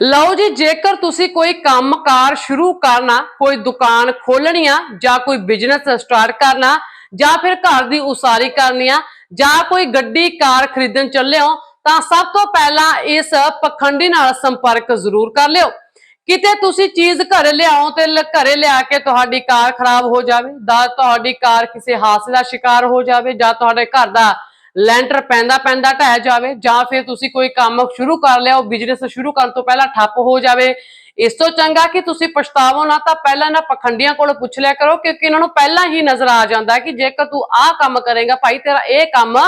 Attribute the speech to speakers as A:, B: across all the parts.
A: ਲਓ ਜੀ, ਜੇਕਰ ਤੁਸੀਂ ਕੋਈ ਕੰਮਕਾਰ ਸ਼ੁਰੂ ਕਰਨਾ, ਕੋਈ ਦੁਕਾਨ ਖੋਲਣੀ ਆ, ਜਾਂ ਕੋਈ ਬਿਜ਼ਨਸ ਸਟਾਰਟ ਕਰਨਾ, ਜਾਂ ਫਿਰ ਘਰ ਦੀ ਉਸਾਰੀ ਕਰਨੀ ਆ, ਜਾਂ ਕੋਈ ਗੱਡੀ, ਕਾਰ ਖਰੀਦਣ ਚੱਲੇ ਹੋ, ਤਾਂ ਸਭ ਤੋਂ ਪਹਿਲਾਂ ਇਸ ਪਖੰਡੀ ਨਾਲ ਸੰਪਰਕ ਜ਼ਰੂਰ ਕਰ ਲਿਓ। ਕਿਤੇ ਤੁਸੀਂ ਚੀਜ਼ ਘਰੇ ਲਿਆਓ ਤੇ ਘਰੇ ਲਿਆ ਕੇ ਤੁਹਾਡੀ ਕਾਰ ਖਰਾਬ ਹੋ ਜਾਵੇ ਦਾ ਤੁਹਾਡੀ ਕਾਰ ਕਿਸੇ ਹਾਦਸੇ ਦਾ ਸ਼ਿਕਾਰ ਹੋ ਜਾਵੇ, ਜਾਂ ਤੁਹਾਡੇ ਘਰ ਦਾ ਲੈਂਟਰ ਪੈਂਦਾ ਪੈਂਦਾ ਢਹਿ ਜਾਵੇ ਜਾਂ ਫਿਰ ਤੁਸੀਂ ਕੋਈ ਕੰਮ ਸ਼ੁਰੂ ਕਰ ਲਿਆ, ਉਹ ਬਿਜ਼ਨਸ ਸ਼ੁਰੂ ਕਰਨ ਤੋਂ ਪਹਿਲਾਂ ਠੱਪ ਹੋ ਜਾਵੇ। ਇਸ ਤੋਂ ਚੰਗਾ ਕਿ ਤੁਸੀਂ ਪਛਤਾਵੋ ਨਾ ਤਾਂ ਪਹਿਲਾਂ ਇਹਨਾਂ ਪਖੰਡੀਆਂ ਕੋਲੋਂ ਪੁੱਛ ਲਿਆ ਕਰੋ, ਕਿਉਂਕਿ ਇਹਨਾਂ ਨੂੰ ਪਹਿਲਾਂ ਹੀ ਨਜ਼ਰ ਆ ਜਾਂਦਾ ਕਿ ਜੇਕਰ ਤੂੰ ਆਹ ਕੰਮ ਕਰੇਗਾ, ਭਾਈ ਤੇਰਾ ਇਹ ਕੰਮ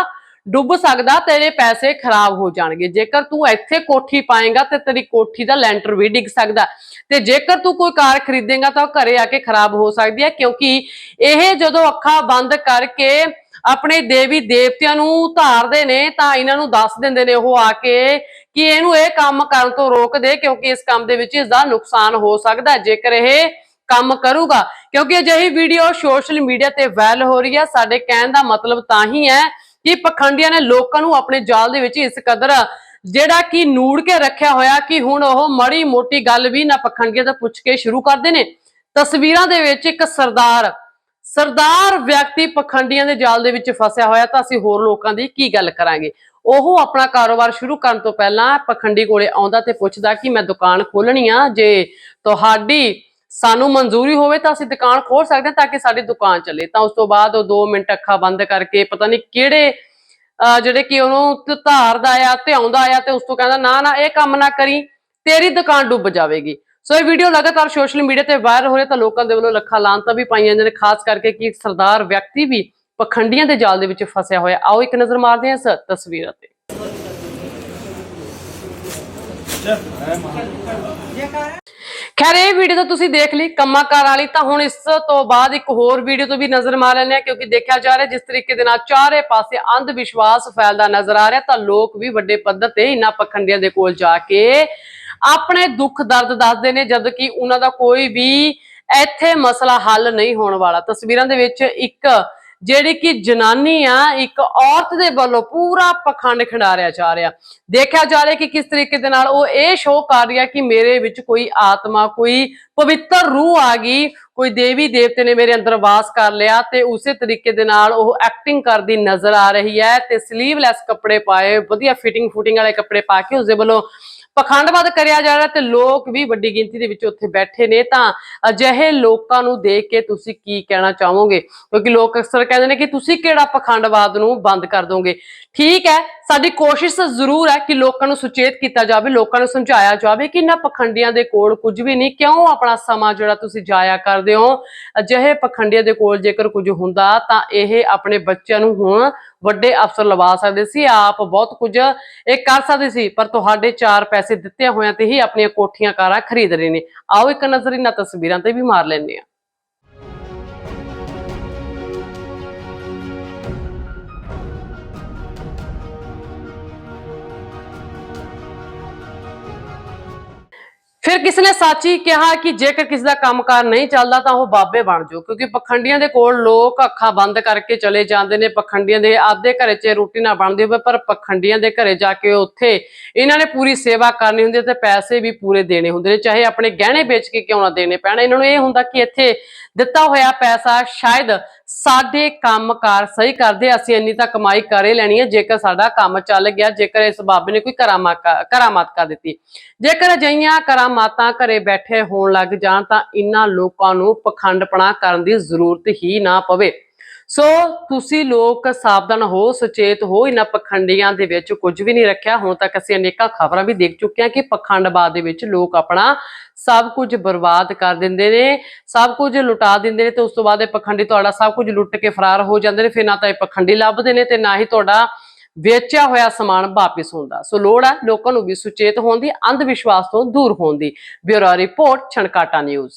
A: ਡੁੱਬ ਸਕਦਾ, ਤੇਰੇ ਪੈਸੇ ਖਰਾਬ ਹੋ ਜਾਣਗੇ। ਜੇਕਰ ਤੂੰ ਇੱਥੇ ਕੋਠੀ ਪਾਏਗਾ ਤੇ ਤੇਰੀ ਕੋਠੀ ਦਾ ਲੈਂਟਰ ਵੀ ਡਿੱਗ ਸਕਦਾ। ਤੇ ਜੇਕਰ ਤੂੰ ਕੋਈ ਕਾਰ ਖਰੀਦੇਗਾ ਤਾਂ ਉਹ ਘਰੇ ਆ ਕੇ ਖਰਾਬ ਹੋ ਸਕਦੀ ਹੈ, ਕਿਉਂਕਿ ਇਹ ਜਦੋਂ ਅੱਖਾਂ ਬੰਦ ਕਰਕੇ ਆਪਣੇ ਦੇਵੀ ਦੇਵਤਿਆਂ ਨੂੰ ਧਾਰਦੇ ਨੇ ਤਾਂ ਇਹਨਾਂ ਨੂੰ ਦੱਸ ਦਿੰਦੇ ਨੇ ਉਹ ਆ ਕੇ ਕਿ ਇਹਨੂੰ ਇਹ ਕੰਮ ਕਰਨ ਤੋਂ ਰੋਕ ਦੇ ਕਿਉਂਕਿ ਇਸ ਕੰਮ ਦੇ ਵਿੱਚ ਇਸ ਦਾ ਨੁਕਸਾਨ ਹੋ ਸਕਦਾ ਜੇਕਰ ਇਹ ਕੰਮ ਕਰੂਗਾ, ਕਿਉਂਕਿ ਅਜਿਹੀ ਵੀਡੀਓ ਸੋਸ਼ਲ ਮੀਡੀਆ ਤੇ ਵਾਇਰਲ ਹੋ ਰਹੀ ਹੈ। ਸਾਡੇ ਕਹਿਣ ਦਾ ਮਤਲਬ ਤਾਂ ਹੀ ਹੈ ਕਿ ਪਖੰਡੀਆਂ ਨੇ ਲੋਕਾਂ ਨੂੰ ਆਪਣੇ ਜਾਲ ਦੇ ਵਿੱਚ ਇਸ ਕਦਰ ਜਿਹੜਾ ਕਿ ਨੂੜ ਕੇ ਰੱਖਿਆ ਹੋਇਆ ਕਿ ਹੁਣ ਉਹ ਮੜੀ ਮੋਟੀ ਗੱਲ ਵੀ ਨਾ ਪਖੰਡੀਆਂ ਤੋਂ ਪੁੱਛ ਕੇ ਸ਼ੁਰੂ ਕਰਦੇ ਨੇ। ਤਸਵੀਰਾਂ ਦੇ ਵਿੱਚ ਇੱਕ ਸਰਦਾਰ ਸਰਦਾਰ ਵਿਅਕਤੀ ਪਖੰਡੀਆਂ ਦੇ ਜਾਲ ਦੇ ਵਿੱਚ ਫਸਿਆ ਹੋਇਆ ਤਾਂ ਅਸੀਂ ਹੋਰ ਲੋਕਾਂ ਦੀ ਕੀ ਗੱਲ ਕਰਾਂਗੇ? ਉਹ ਆਪਣਾ ਕਾਰੋਬਾਰ ਸ਼ੁਰੂ ਕਰਨ ਤੋਂ ਪਹਿਲਾਂ ਪਖੰਡੀ ਕੋਲੇ ਆਉਂਦਾ ਤੇ ਪੁੱਛਦਾ ਕਿ ਮੈਂ ਦੁਕਾਨ ਖੋਲਣੀ ਆ, ਜੇ ਤੁਹਾਡੀ ਸਾਨੂੰ ਮਨਜ਼ੂਰੀ ਹੋਵੇ ਤਾਂ ਅਸੀਂ ਦੁਕਾਨ ਖੋਲ ਸਕਦੇ ਹਾਂ ਤਾਂ ਕਿ ਸਾਡੀ ਦੁਕਾਨ ਚੱਲੇ। ਤਾਂ ਉਸ ਤੋਂ ਬਾਅਦ ਉਹ 2 ਮਿੰਟ ਅੱਖਾਂ ਬੰਦ ਕਰਕੇ ਪਤਾ ਨਹੀਂ ਕਿਹੜੇ, ਅਹ, ਜਿਹੜੇ ਕਿ ਉਹਨੂੰ ਧਾਰਦਾ ਆ ਧਿਆਉਂਦਾ ਆ ਤੇ ਉਸ ਤੋਂ ਕਹਿੰਦਾ, ਨਾ ਨਾ, ਇਹ ਕੰਮ ਨਾ ਕਰੀ, ਤੇਰੀ ਦੁਕਾਨ ਡੁੱਬ ਜਾਵੇਗੀ। ਸੋ ਇਹ ਵੀਡੀਓ ਲਗਾਤਾਰ ਸੋਸ਼ਲ ਮੀਡੀਆ ਤੇ ਵਾਇਰਲ ਹੋ ਰਿਹਾ ਤਾਂ ਲੋਕਾਂ ਦੇ ਵੱਲੋਂ ਲੱਖਾਂ ਲਾਂਤਾਂ ਵੀ ਪਾਈਆਂ ਜਾਂਦੀਆਂ ਨੇ, ਖਾਸ ਕਰਕੇ ਕਿ ਸਰਦਾਰ ਵਿਅਕਤੀ ਵੀ ਪਖੰਡੀਆਂ ਦੇ ਜਾਲ ਦੇ ਵਿੱਚ ਫਸਿਆ ਹੋਇਆ। ਆਓ ਇੱਕ ਨਜ਼ਰ ਮਾਰਦੇ ਹਾਂ ਇਸ ਤਸਵੀਰਾਂ ਤੇ। ਖੈਰ, ਇਹ ਵੀਡੀਓ ਤਾਂ ਤੁਸੀਂ ਦੇਖ ਲਈ ਕੰਮਾਕਾਰ ਵਾਲੀ। ਤਾਂ ਹੁਣ ਇਸ ਤੋਂ ਬਾਅਦ ਇੱਕ ਹੋਰ ਵੀਡੀਓ ਤੋਂ ਵੀ ਨਜ਼ਰ ਮਾਰ ਲੈਂਦੇ ਆ ਕਿਉਂਕਿ ਦੇਖਿਆ ਜਾ ਰਿਹਾ, ਜਿਸ ਤਰੀਕੇ ਦੇ ਨਾਲ ਚਾਰੇ ਪਾਸੇ ਅੰਧ ਵਿਸ਼ਵਾਸ ਫੈਲਦਾ ਨਜ਼ਰ ਆ ਰਿਹਾ, ਤਾਂ ਲੋਕ ਵੀ ਵੱਡੇ ਪੱਧਰ ਤੇ ਇਹਨਾਂ ਪਖੰਡੀਆਂ ਦੇ ਕੋਲ ਜਾ ਕੇ ਆਪਣੇ ਦੁੱਖ ਦਰਦ ਦੱਸਦੇ ਨੇ, ਜਦ ਕਿ ਉਹਨਾਂ ਦਾ ਕੋਈ ਵੀ ਇੱਥੇ ਮਸਲਾ ਹੱਲ ਨਹੀਂ ਹੋਣ ਵਾਲਾ। ਤਸਵੀਰਾਂ ਦੇ ਵਿੱਚ ਇੱਕ ਜਿਹੜੀ ਕਿ ਜਨਾਨੀ ਆ, ਇੱਕ ਔਰਤ ਦੇ ਵੱਲੋਂ ਪੂਰਾ ਪਖੰਡ ਖਿੰਡਾਰਿਆ ਜਾ ਰਿਹਾ। ਦੇਖਿਆ ਜਾ ਰਿਹਾ ਕਿ ਕਿਸ ਤਰੀਕੇ ਦੇ ਨਾਲ ਉਹ ਇਹ ਸ਼ੋਅ ਕਰ ਰਹੀ ਹੈ ਕਿ ਮੇਰੇ ਵਿੱਚ ਕੋਈ ਆਤਮਾ, ਕੋਈ ਪਵਿੱਤਰ ਰੂਹ ਆ ਗਈ, ਕੋਈ ਦੇਵੀ ਦੇਵਤੇ ਨੇ ਮੇਰੇ ਅੰਦਰ ਵਾਸ ਕਰ ਲਿਆ ਤੇ ਉਸੇ ਤਰੀਕੇ ਦੇ ਨਾਲ ਉਹ ਐਕਟਿੰਗ ਕਰਦੀ ਨਜ਼ਰ ਆ ਰਹੀ ਹੈ ਤੇ ਸਲੀਵਲੈਸ ਕੱਪੜੇ ਪਾਏ, ਵਧੀਆ ਫਿਟਿੰਗ ਫੁਟਿੰਗ ਵਾਲੇ ਕੱਪੜੇ ਪਾ ਕੇ ਉਸਦੇ ਵੱਲੋਂ ਪਖੰਡਵਾਦ ਕਰਿਆ ਜਾ ਰਿਹਾ ਤੇ ਲੋਕ ਵੀ ਵੱਡੀ ਗਿਣਤੀ ਦੇ ਵਿੱਚ ਉੱਥੇ ਬੈਠੇ ਨੇ। ਤਾਂ ਅਜਿਹੇ ਲੋਕਾਂ ਨੂੰ ਦੇਖ ਕੇ ਤੁਸੀਂ ਕੀ ਕਹਿਣਾ ਚਾਹੋਗੇ? ਕਿਉਂਕਿ ਲੋਕ ਅਕਸਰ ਕਹਿੰਦੇ ਨੇ ਕਿ ਤੁਸੀਂ ਕਿਹੜਾ ਪਖੰਡਵਾਦ ਨੂੰ ਬੰਦ ਕਰ ਦੋਗੇ। ਠੀਕ ਹੈ, ਸਾਡੀ ਕੋਸ਼ਿਸ਼ ਜ਼ਰੂਰ ਹੈ ਕਿ ਲੋਕਾਂ ਨੂੰ ਸੁਚੇਤ ਕੀਤਾ ਜਾਵੇ, ਲੋਕਾਂ ਨੂੰ ਸਮਝਾਇਆ ਜਾਵੇ ਕਿ ਇਹਨਾਂ ਪਖੰਡੀਆਂ ਦੇ ਕੋਲ ਕੁਝ ਵੀ ਨਹੀਂ। ਕਿਉਂ ਆਪਣਾ ਸਮਾਂ ਜਿਹੜਾ ਤੁਸੀਂ ਜਾਇਆ ਕਰਦੇ ਹੋ? ਅਜਿਹੇ ਪਖੰਡੀਆਂ ਦੇ ਕੋਲ ਜੇਕਰ ਕੁਝ ਹੁੰਦਾ ਤਾਂ ਇਹ ਆਪਣੇ ਬੱਚਿਆਂ ਨੂੰ ਹੁਣ ਵੱਡੇ ਅਫਸਰ ਲਵਾ ਸਕਦੇ ਸੀ, ਆਪ ਬਹੁਤ ਕੁਝ ਇਹ ਕਰ ਸਕਦੇ ਸੀ, ਪਰ ਤੁਹਾਡੇ ਚਾਰ ਪੈਸੇ ਦਿੱਤੇ ਹੋਇਆਂ ਤੇ ਹੀ ਆਪਣੀਆਂ ਕੋਠੀਆਂ ਕਾਰਾਂ ਖਰੀਦ ਰਹੇ ਨੇ। ਆਓ ਇੱਕ ਨਜ਼ਰ ਇਹਨਾਂ ਤਸਵੀਰਾਂ ਤੇ ਵੀ ਮਾਰ ਲੈਂਦੇ ਹਾਂ। ਕਿਸੇ ਨੇ ਸੱਚ ਹੀ ਕਿਹਾ ਕਿ ਜੇਕਰ ਕਿਸੇ ਦਾ ਕੰਮਕਾਰ ਨਹੀਂ ਚੱਲਦਾ ਤਾਂ ਉਹ ਬਾਬੇ ਬਣ ਜਾਓ, ਕਿਉਂਕਿ ਪਖੰਡੀਆਂ ਦੇ ਕੋਲ ਲੋਕ ਅੱਖਾਂ ਬੰਦ ਕਰਕੇ ਚਲੇ ਜਾਂਦੇ ਨੇ, ਪਖੰਡੀਆਂ ਦੇ ਆਪਦੇ ਘਰੇ 'ਚ ਰੋਟੀ ਨਾ ਬਣਦੀ ਹੋਵੇ, ਪਰ ਪਖੰਡੀਆਂ ਦੇ ਘਰੇ ਜਾ ਕੇ ਉੱਥੇ ਇਹਨਾਂ ਨੇ ਪੂਰੀ ਸੇਵਾ ਕਰਨੀ ਹੁੰਦੀ ਤੇ ਪੈਸੇ ਵੀ ਪੂਰੇ ਦੇਣੇ ਹੁੰਦੇ ਨੇ, ਚਾਹੇ ਆਪਣੇ ਗਹਿਣੇ ਵੇਚ ਕੇ ਕਿਉਂ ਨਾ ਦੇਣੇ ਪੈਣ। ਇਹਨਾਂ ਨੂੰ ਇਹ ਹੁੰਦਾ ਕਿ ਇੱਥੇ ਦਿੱਤਾ ਹੋਇਆ ਪੈਸਾ ਸ਼ਾਇਦ ਸਾਡੇ ਕੰਮਕਾਰ ਸਹੀ ਕਰਦੇ, ਅਸੀਂ ਇੰਨੀ ਤਾਂ ਕਮਾਈ ਕਰੇ ਲੈਣੀ ਹੈ, ਜੇਕਰ ਸਾਡਾ ਕੰਮ ਚੱਲ ਗਿਆ, ਜੇਕਰ ਇਸ ਬਾਬੇ ਨੇ ਕੋਈ ਕਰਾਮਾ ਕਰਾਮਾਤ ਕਰ ਦਿੱਤੀ। ਜੇਕਰ ਅਜਿਹੀਆਂ ਕਰਾਮਾਤਾਂ ਘਰੇ ਬੈਠੇ ਹੋਣ ਲੱਗ ਜਾਣ ਤਾਂ ਇਹਨਾਂ ਲੋਕਾਂ ਨੂੰ ਪਖੰਡਪਣਾ ਕਰਨ ਦੀ ਜ਼ਰੂਰਤ ਹੀ ਨਾ ਪਵੇ। ਸੋ ਤੁਸੀਂ ਲੋਕ ਸਾਵਧਾਨ ਹੋ, ਸੁਚੇਤ ਹੋ ਇਹਨਾਂ ਪਖੰਡੀਆਂ ਦੇ ਵਿੱਚ ਕੁਝ ਵੀ ਨਹੀਂ ਰੱਖਿਆ। ਹੁਣ ਤੱਕ ਅਸੀਂ ਅਨੇਕਾਂ ਖਬਰਾਂ ਵੀ ਦੇਖ ਚੁੱਕੇ ਹਾਂ ਕਿ ਪਖੰਡਬਾਦ ਦੇ ਵਿੱਚ ਲੋਕ ਆਪਣਾ ਸਭ ਕੁਝ ਬਰਬਾਦ ਕਰ ਦਿੰਦੇ ਨੇ, ਸਭ ਕੁਝ ਲੁਟਾ ਦਿੰਦੇ ਨੇ ਤੇ ਉਸ ਤੋਂ ਬਾਅਦ ਇਹ ਪਖੰਡੀ ਤੁਹਾਡਾ ਸਭ ਕੁਝ ਲੁੱਟ ਕੇ ਫਰਾਰ ਹੋ ਜਾਂਦੇ ਨੇ, ਫਿਰ ਨਾ ਤਾਂ ਇਹ ਪਖੰਡੀ ਲੱਭਦੇ ਨੇ ਤੇ ਨਾ ਹੀ ਤੁਹਾਡਾ ਵੇਚਿਆ ਹੋਇਆ ਸਮਾਨ ਵਾਪਿਸ ਹੁੰਦਾ। ਸੋ ਲੋੜ ਹੈ ਲੋਕਾਂ ਨੂੰ ਵੀ ਸੁਚੇਤ ਹੋਣ ਦੀ, ਅੰਧ ਵਿਸ਼ਵਾਸ ਤੋਂ ਦੂਰ ਹੋਣ ਦੀ। Bureau report, Chhankata news.